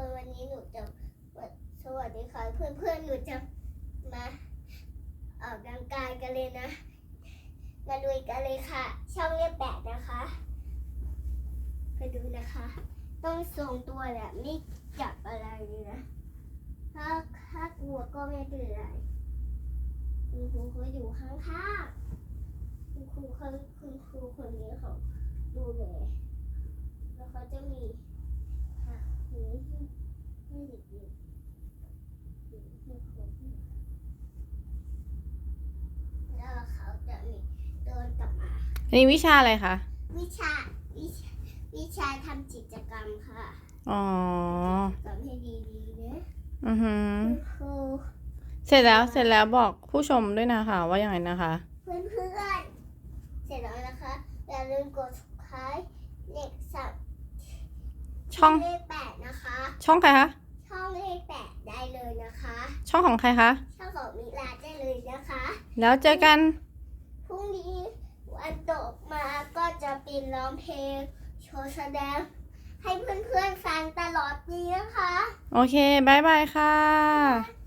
คนวันนี้หนูจะสวัสดีค่ะเพื่อนๆหนูจะมาออกกำลังกายกันเลยนะ มาลุยกันเลยค่ะ ช่องเลขแปดนะคะไปดูนะคะ ต้องทรงตัวแหละไม่จับอะไรเลยนะถ้าถ้ากลัวก็ไม่เป็นไรคุณครูเขาอยู่ข้างๆคุณครูเขาคุณครูคนนี้เขาดูแลแล้วเขาจะมีอะนี้ให้ให้เด็กๆอยู่ให้คนแล้วเขาจะมีเดินกลับมา อันนี้วิชาอะไรคะ วิชาวิชาวิชาทำกิจกรรมค่ะอ๋อทำให้ดีๆนะอือหือคุณครูเสร็จแล้วเสร็จแล้วบอกผู้ชมด้วยนะคะ ว่ายังไงนะคะ เพื่อนเพื่อนๆเสร็จแล้วนะคะ อย่าลืมกด subscribe เลขสับช่องเลขแปดนะคะ ช่องใครคะ ช่องเลขแปดได้เลยนะคะ ช่องของใครคะ ช่องของมิลาได้เลยนะคะ แล้วเจอกันพรุ่งนี้ วันตกมาก็จะปีนร้องเพลงโชว์แสดง ให้เพื่อนๆฟังตลอดนี้นะคะ โอเคบายบายค่ะ